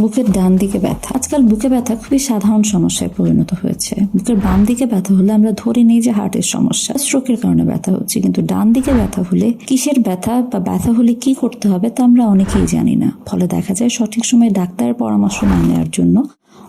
বুকের ডান দিকে ব্যথা। আজকাল বুকে ব্যথা খুবই সাধারণ সমস্যায় পরিণত হয়েছে। বুকের বাম দিকে ব্যথা হলে আমরা ধরে নিই যে হার্টের সমস্যা। স্ট্রোকের কারণে ব্যথা হচ্ছে, কিন্তু ডান দিকে ব্যথা হলে কিসের ব্যথা বা ব্যথা হলে কি করতে হবে তা আমরা অনেকেই জানি না। ফলে দেখা যায় সঠিক সময়ে ডাক্তারের পরামর্শ না নেওয়ার জন্য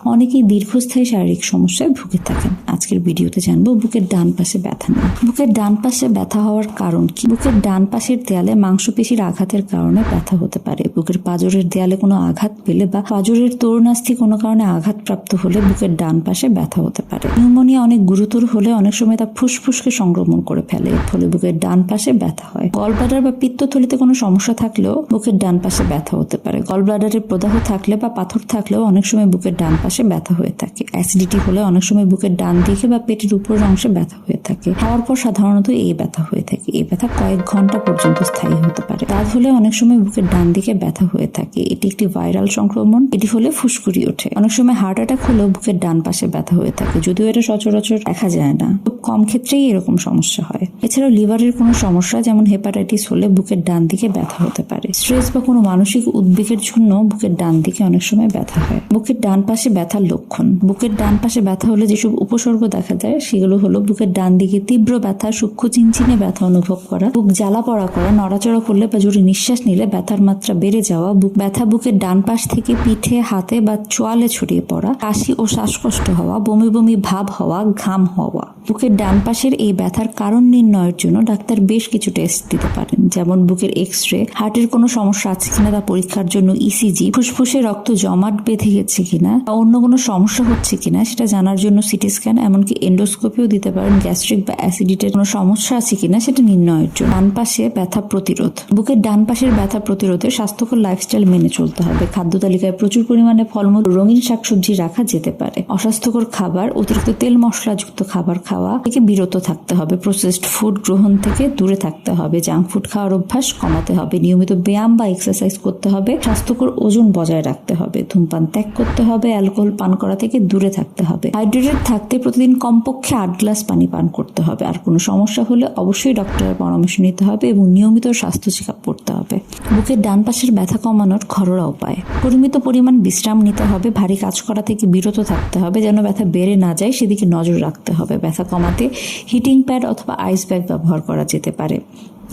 অনেকেই দীর্ঘস্থায়ী শারীরিক সমস্যায় ভুগে থাকেন। আজকের ভিডিওতে জানব বুকের ডান পাশে ব্যথা নিয়ে। বুকের ডান পাশে ব্যথা হওয়ার কারণ কি? বুকের ডান পাশের দেয়ালে মাংসপেশির আঘাতের কারণে ব্যথা হতে পারে। বুকের পাজরের দেয়ালে কোনো আঘাত পেলে বা পাজরের তরুণাস্থি কোনো কারণে আঘাতপ্রাপ্ত হলে বুকের ডান পাশে ব্যথা হতে পারে। নিউমোনিয়া অনেক গুরুতর হলে অনেক সময় তা ফুসফুসকে সংক্রমণ করে ফেলে, ফলে বুকের ডান পাশে ব্যথা হয়। গলব্লাডার বা পিত্তথলিতে কোনো সমস্যা থাকলেও বুকের ডান পাশে ব্যথা হতে পারে। গলব্লাডারে প্রদাহ থাকলে বা পাথর থাকলেও অনেক সময় বুকের ডান পাশে ব্যথা হয়ে থাকে। অ্যাসিডিটি হলে অনেক সময় বুকের ডান দিকে বা পেটের উপরের অংশে ব্যথা হয়ে থাকে। খাওয়ার পর সাধারণত এই ব্যথা হয়ে থাকে। এই ব্যথা কয়েক ঘণ্টা পর্যন্ত স্থায়ী হতে পারে। দাঁত হলে অনেক সময় বুকের ডান দিকে ব্যথা হয়ে থাকে। এটি একটি ভাইরাল সংক্রমণ। এটি হলে ফুসকুড়ি ওঠে। অনেক সময় হার্ট অ্যাটাক হলেও বুকের ডান পাশে ব্যথা হয়ে থাকে। যদিও এটা সচরাচর দেখা যায় না। কম ক্ষেত্রেই এরকম সমস্যা হয়। এছাড়াও লিভারের কোনো সমস্যা, যেমন হেপাটাইটিস হলে বুকের ডান দিকে ব্যথা হতে পারে। স্ট্রেস বা কোনো মানসিক উদ্বেগের জন্য বুকের ডান দিকে অনেক সময় ব্যথা হয়। বুকের ডান পাশে ব্যথার লক্ষণ। বুকের ডান পাশে ব্যথা হলে যেসব উপসর্গ দেখা যায়, সেগুলো হলো বুকের ডান দিকে তীব্র ব্যথা, সূক্ষ্ম চিনচিনে ব্যথা অনুভব করা, বুক জ্বালা পড়া করা, নড়াচড়া করলে বা জোরে নিঃশ্বাস নিলে ব্যথার মাত্রা বেড়ে যাওয়া, বুক ব্যথা বুকের ডান পাশ থেকে পিঠে, হাতে বা চোয়ালে ছড়িয়ে পড়া, কাশি ও শ্বাসকষ্ট হওয়া, বমি বমি ভাব হওয়া, ঘাম হওয়া। বুকের ডান পাশের এই ব্যথার কারণ নির্ণয়ের জন্য ডাক্তার বেশ কিছু টেস্ট দিতে পারেন। যেমন বুকের এক্স রে হার্টের কোনো সমস্যা আছে কিনা তা পরীক্ষার জন্য ইসিজি ফুসফুসে রক্ত জমাট বেঁধে গেছে কিনা বা অন্য কোনো সমস্যা হচ্ছে কিনা সেটা জানার জন্য সিটি স্ক্যান এমনকি এন্ডোস্কোপিও দিতে পারেন। গ্যাস্ট্রিক বা অ্যাসিডিটির কোনো সমস্যা আছে কিনা সেটা নির্ণয়ের জন্য। ডান পাশে ব্যথা প্রতিরোধ। বুকের ডান পাশের ব্যথা প্রতিরোধে স্বাস্থ্যকর লাইফস্টাইল মেনে চলতে হবে। খাদ্য তালিকায় প্রচুর পরিমাণে ফলমূল রঙিন শাকসবজি রাখা যেতে পারে। অস্বাস্থ্যকর খাবার, অতিরিক্ত তেল মশলাযুক্ত খাবার খাওয়া থেকে বিরত থাকতে হবে। প্রসেসড ফুড গ্রহণ থেকে দূরে থাকতে হবে। জাঙ্ক ফুড খাওয়ার অভ্যাস কমাতে হবে। নিয়মিত ব্যায়াম বা এক্সারসাইজ করতে হবে। স্বাস্থ্যকর ওজন বজায় রাখতে হবে। ধূমপান ত্যাগ করতে হবে। অ্যালকোহল পান করা থেকে দূরে থাকতে হবে। হাইড্রেটেড থাকতে প্রতিদিন কমপক্ষে আট গ্লাস পানি পান করতে হবে। আর কোনো সমস্যা হলে অবশ্যই ডক্টরের পরামর্শ নিতে হবে এবং নিয়মিত স্বাস্থ্য চেক আপ করতে হবে। বুকের ডান পাশের ব্যথা কমানোর ঘরোয়া উপায়। পরিমিত পরিমাণ বিশ্রাম নিতে হবে। ভারী কাজ করা থেকে বিরত থাকতে হবে। যেন ব্যথা বেড়ে না যায়, সেদিকে নজর রাখতে হবে। ব্যথা কমাতে হিটিং প্যাড অথবা আইস ব্যাগ ব্যবহার করা যেতে পারে।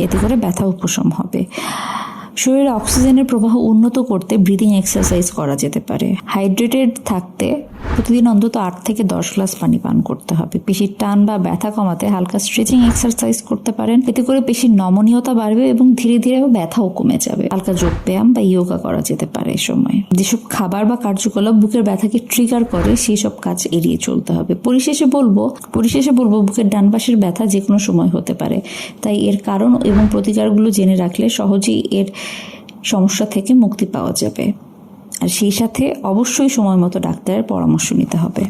এতে করে ব্যথা উপশম হবে। শরীরে অক্সিজেনের প্রবাহ উন্নত করতে ব্রিদিং এক্সারসাইজ করা যেতে পারে। হাইড্রেটেড থাকতে প্রতিদিন অন্তত আট থেকে দশ গ্লাস পানি পান করতে হবে। পেশির টান বা ব্যথা কমাতে হালকা স্ট্রেচিং এক্সারসাইজ করতে পারেন। এতে করে পেশির নমনীয়তা বাড়বে এবং ধীরে ধীরে ব্যথাও কমে যাবে। হালকা যোগ ব্যায়াম বা ইয়োগা করা যেতে পারে এই সময়। যেসব খাবার বা কার্যকলাপ বুকের ব্যথাকে ট্রিগার করে সেই সব কাজ এড়িয়ে চলতে হবে। পরিশেষে বলব পরিশেষে বলব বুকের ডান পাশের ব্যথা যে কোনো সময় হতে পারে। তাই এর কারণ এবং প্রতিকারগুলো জেনে রাখলে সহজেই এর সমস্যা থেকে মুক্তি পাওয়া যাবে। আর সেই সাথে অবশ্যই সময় মতো ডাক্তারের পরামর্শ নিতে হবে।